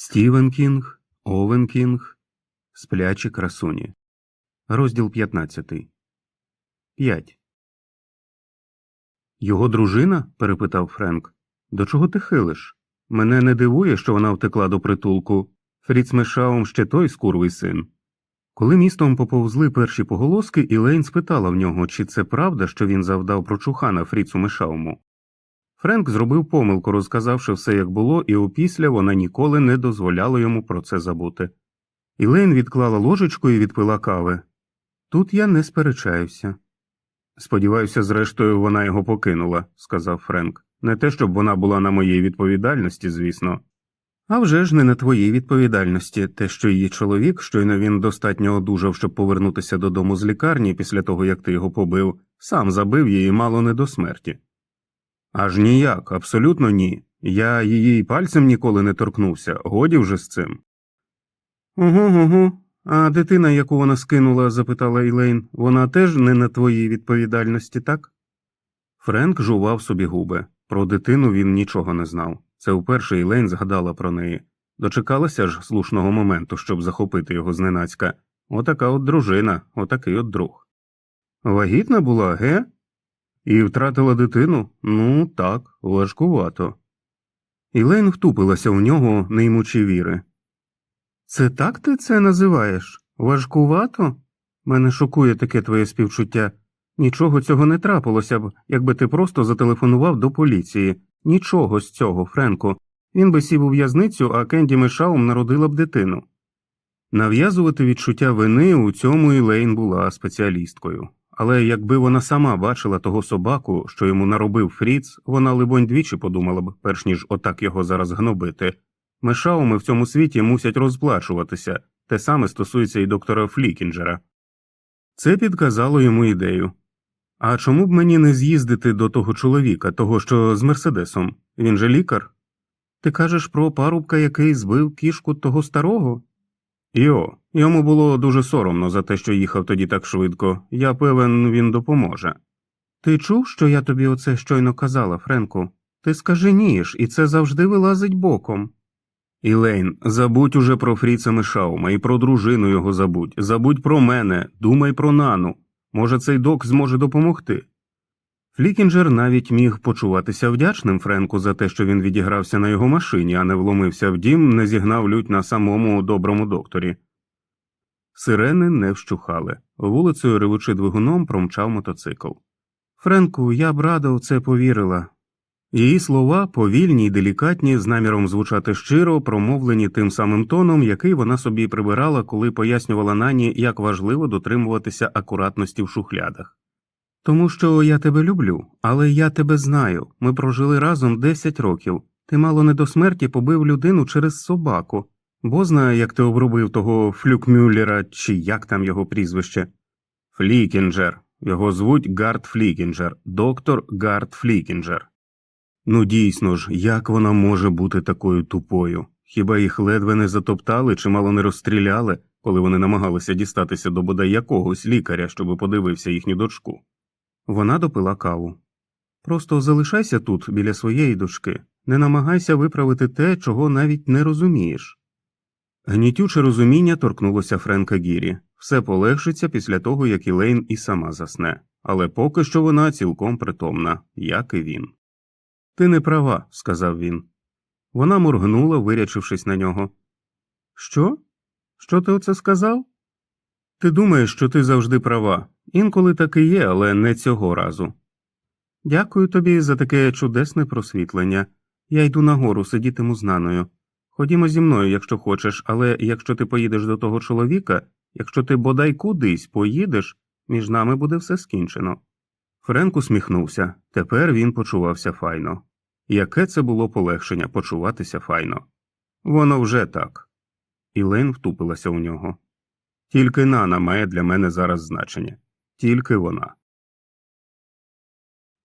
Стівен Кінг, Овен Кінг, Сплячі красуні. Розділ 15. 5. Його дружина? перепитав Френк. До чого ти хилиш? Мене не дивує, що вона втекла до притулку. Фріц Мешаум ще той скурвий син. Коли містом поповзли перші поголоски, Ілейн спитала в нього, чи це правда, що він завдав прочухана Фріцу Мешауму. Френк зробив помилку, розказавши все, як було, і опісля вона ніколи не дозволяла йому про це забути. Ілейн відклала ложечку і відпила кави. Тут я не сперечаюся. Сподіваюся, зрештою, вона його покинула, сказав Френк. Не те, щоб вона була на моїй відповідальності, звісно. А вже ж не на твоїй відповідальності, те, що її чоловік, щойно він достатньо одужав, щоб повернутися додому з лікарні після того, як ти його побив, сам забив її мало не до смерті. Аж ніяк, абсолютно ні. Я її пальцем ніколи не торкнувся, годі вже з цим. Угу, угу. А дитина, яку вона скинула, запитала Ілейн, вона теж не на твоїй відповідальності, так? Френк жував собі губи. Про дитину він нічого не знав. Це вперше Ілейн згадала про неї. Дочекалася ж слушного моменту, щоб захопити його зненацька. Отака от дружина, отакий от друг. Вагітна була, ге? І втратила дитину? Ну, так, важкувато. Ілейн втупилася в нього, не ймучи віри. Це так ти це називаєш? Важкувато? Мене шокує таке твоє співчуття. Нічого цього не трапилося б, якби ти просто зателефонував до поліції. Нічого з цього, Френку. Він би сів у в'язницю, а Кенді Мешаум народила б дитину. Нав'язувати відчуття вини у цьому Ілейн була спеціалісткою. Але якби вона сама бачила того собаку, що йому наробив Фріц, вона, либонь, двічі подумала б, перш ніж отак його зараз гнобити. Мешауми в цьому світі мусять розплачуватися, те саме стосується і доктора Флікінджера. Це підказало йому ідею. А чому б мені не з'їздити до того чоловіка, того, що з Мерседесом? Він же лікар? Ти кажеш про парубка, який збив кішку того старого? Йо, йому було дуже соромно за те, що їхав тоді так швидко. Я певен, він допоможе. Ти чув, що я тобі оце щойно казала, Френку? Ти скаженієш, і це завжди вилазить боком. Ілейн, забудь уже про Фріца Мешаума і про дружину його забудь. Забудь про мене, думай про нану. Може, цей док зможе допомогти. Флікінджер навіть міг почуватися вдячним Френку за те, що він відігрався на його машині, а не вломився в дім, не зігнав лють на самому доброму докторі. Сирени не вщухали. Вулицею ревучи двигуном промчав мотоцикл. Френку, я б рада в це повірила. Її слова, повільні й делікатні, з наміром звучати щиро, промовлені тим самим тоном, який вона собі прибирала, коли пояснювала нані, як важливо дотримуватися акуратності в шухлядах. Тому що я тебе люблю, але я тебе знаю. Ми прожили разом 10 років. Ти мало не до смерті побив людину через собаку, бо знає, як ти обробив того Флюкмюллера, чи як там його прізвище. Флікінджер. Його звуть Гард Флікінджер, доктор Гард Флікінджер. Ну дійсно ж, як вона може бути такою тупою? Хіба їх ледве не затоптали чи мало не розстріляли, коли вони намагалися дістатися до бодай якогось лікаря, щоби подивився їхню дочку? Вона допила каву. Просто залишайся тут, біля своєї дочки, не намагайся виправити те, чого навіть не розумієш. Гнітюче розуміння торкнулося Френка Гірі. Все полегшиться після того, як Ілейн і сама засне, але поки що вона цілком притомна, як і він. Ти не права, сказав він. Вона моргнула, вирячившись на нього. Що? Що ти оце сказав? Ти думаєш, що ти завжди права. Інколи так і є, але не цього разу. Дякую тобі за таке чудесне просвітлення. Я йду нагору, сидітиму з наною. Ходімо зі мною, якщо хочеш, але якщо ти поїдеш до того чоловіка, якщо ти бодай кудись поїдеш, між нами буде все скінчено. Френк усміхнувся. Тепер він почувався файно. Яке це було полегшення почуватися файно? Воно вже так. Ілейн втупилася у нього. Тільки Нана має для мене зараз значення. Тільки вона.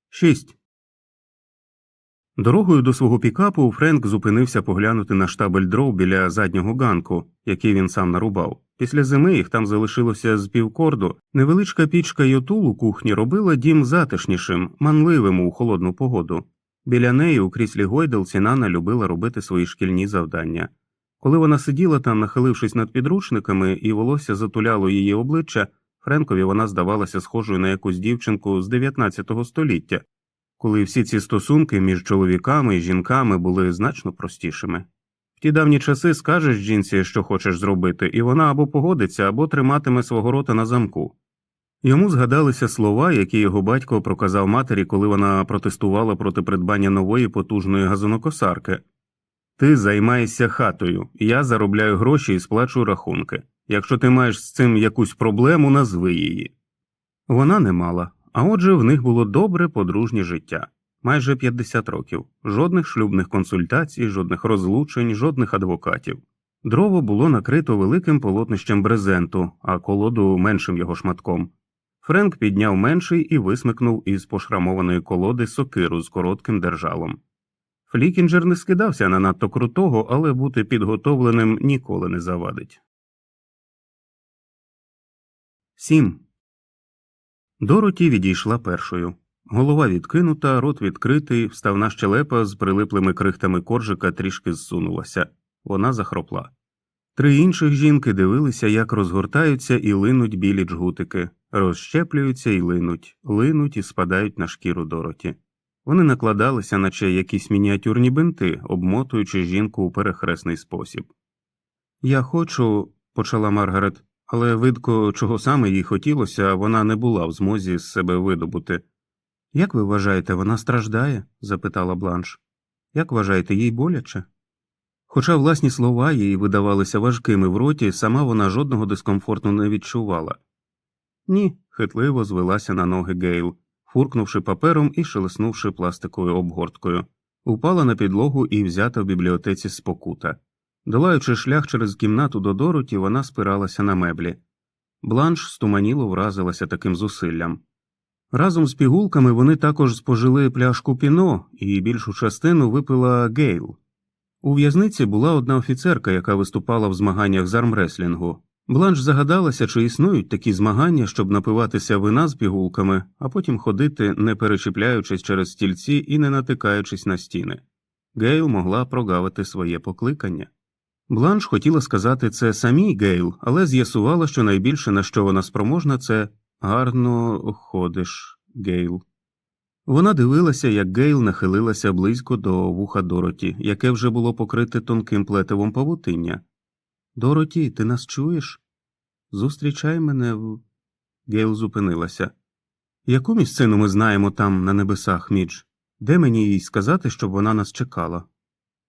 6. Дорогою до свого пікапу Френк зупинився поглянути на штабель дров біля заднього ганку, який він сам нарубав. Після зими їх там залишилося з півкорду. Невеличка пічка йотул у кухні робила дім затишнішим, манливим у холодну погоду. Біля неї у кріслі гойдалці Нана любила робити свої шкільні завдання. Коли вона сиділа там, нахилившись над підручниками, і волосся затуляло її обличчя, Френкові вона здавалася схожою на якусь дівчинку з 19 століття, коли всі ці стосунки між чоловіками і жінками були значно простішими. В ті давні часи скажеш жінці, що хочеш зробити, і вона або погодиться, або триматиме свого рота на замку. Йому згадалися слова, які його батько проказав матері, коли вона протестувала проти придбання нової потужної газонокосарки. Ти займаєшся хатою, я заробляю гроші і сплачую рахунки. Якщо ти маєш з цим якусь проблему, назви її. Вона не мала, а отже, в них було добре подружнє життя. Майже 50 років, жодних шлюбних консультацій, жодних розлучень, жодних адвокатів. Дрово було накрито великим полотнищем брезенту, а колоду меншим його шматком. Френк підняв менший і висмикнув із пошрамованої колоди сокиру з коротким держалом. Флікінджер не скидався на надто крутого, але бути підготовленим ніколи не завадить. 7. Дороті відійшла першою. Голова відкинута, рот відкритий, вставна щелепа з прилиплими крихтами коржика трішки зсунулася. Вона захропла. Три інших жінки дивилися, як розгортаються і линуть білі джгутики, розщеплюються і линуть, линуть і спадають на шкіру Дороті. Вони накладалися, наче якісь мініатюрні бинти, обмотуючи жінку у перехресний спосіб. Я хочу, почала Маргарет, але видко, чого саме їй хотілося, вона не була в змозі з себе видобути. Як ви вважаєте, вона страждає? запитала Бланш. Як вважаєте, їй боляче? Хоча власні слова їй видавалися важкими в роті, сама вона жодного дискомфорту не відчувала. Ні, хитливо звелася на ноги Гейл, фуркнувши папером і шелеснувши пластиковою обгорткою, упала на підлогу і взята в бібліотеці з покута. Долаючи шлях через кімнату до Дороті, вона спиралася на меблі. Бланш стуманіло вразилася таким зусиллям. Разом з пігулками вони також спожили пляшку піно, і більшу частину випила Гейл. У в'язниці була одна офіцерка, яка виступала в змаганнях з армреслінгу. Бланш загадалася, чи існують такі змагання, щоб напиватися вина з пігулками, а потім ходити, не перечіпляючись через стільці і не натикаючись на стіни. Гейл могла прогавити своє покликання. Бланш хотіла сказати це самій Гейл, але з'ясувала, що найбільше на що вона спроможна, це гарно ходиш, Гейл. Вона дивилася, як Гейл нахилилася близько до вуха Дороті, яке вже було покрите тонким плетивом павутиння. Дороті, ти нас чуєш? Зустрічай мене в. Гейл зупинилася. Яку місцину ми знаємо там, на небесах, Мідж? Де мені їй сказати, щоб вона нас чекала?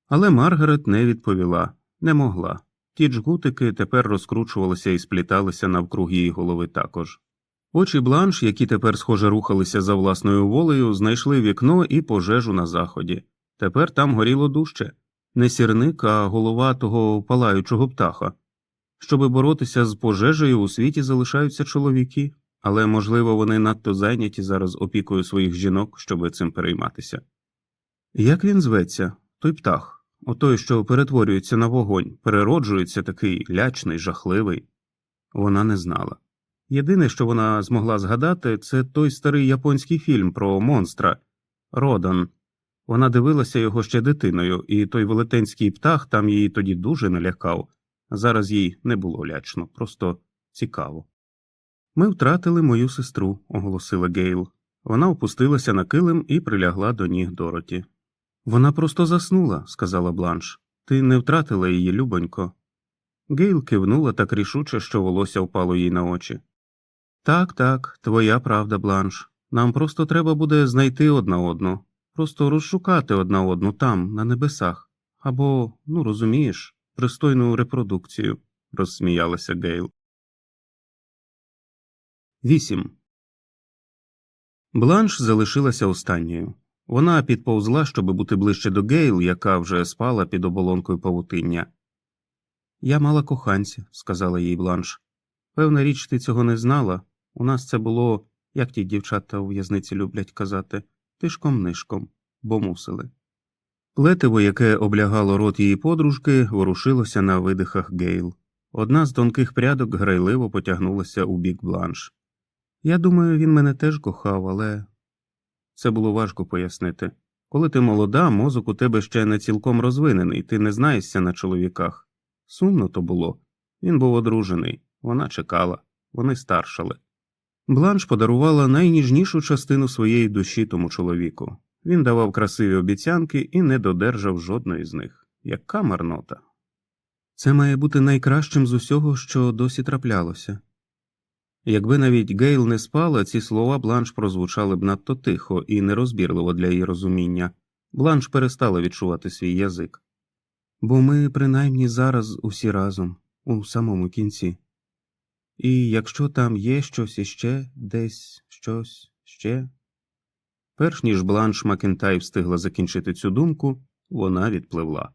Але Маргарет не відповіла, не могла. Ті джгутики тепер розкручувалися і спліталися навкруг її голови також. Очі бланш, які тепер схоже рухалися за власною волею, знайшли вікно і пожежу на заході. Тепер там горіло дужче не сірник, а голова того палаючого птаха. Щоби боротися з пожежею, у світі залишаються чоловіки, але, можливо, вони надто зайняті зараз опікою своїх жінок, щоби цим перейматися. Як він зветься, той птах, отой, що перетворюється на вогонь, перероджується такий лячний, жахливий? Вона не знала. Єдине, що вона змогла згадати, це той старий японський фільм про монстра Родан. Вона дивилася його ще дитиною, і той велетенський птах там її тоді дуже налякав. Зараз їй не було лячно, просто цікаво. Ми втратили мою сестру, оголосила Гейл. Вона опустилася на килим і прилягла до ніг Дороті. Вона просто заснула, сказала Бланш. Ти не втратила її, любонько. Гейл кивнула так рішуче, що волосся впало їй на очі. Так, так, твоя правда, Бланш. Нам просто треба буде знайти одна одну, просто розшукати одна одну там, на небесах, або, ну розумієш, пристойну репродукцію, розсміялася Гейл. 8. Бланш залишилася останньою. Вона підповзла, щоб бути ближче до Гейл, яка вже спала під оболонкою павутиння. Я мала коханця, сказала їй Бланш. Певна річ, ти цього не знала. У нас це було, як ті дівчата у в'язниці люблять казати, тишком нишком, бо мусили. Плетиво, яке облягало рот її подружки, ворушилося на видихах Гейл. Одна з тонких прядок грайливо потягнулася у бік бланш. Я думаю, він мене теж кохав, але це було важко пояснити. Коли ти молода, мозок у тебе ще не цілком розвинений, ти не знаєшся на чоловіках. Сумно то було. Він був одружений, вона чекала, вони старшали. Бланш подарувала найніжнішу частину своєї душі тому чоловіку. Він давав красиві обіцянки і не додержав жодної з них. Яка марнота. Це має бути найкращим з усього, що досі траплялося. Якби навіть Гейл не спала, ці слова Бланш прозвучали б надто тихо і нерозбірливо для її розуміння. Бланш перестала відчувати свій язик. Бо ми принаймні зараз усі разом, у самому кінці. І якщо там є щось іще, десь щось ще. Перш ніж Бланш Макентай встигла закінчити цю думку, вона відпливла.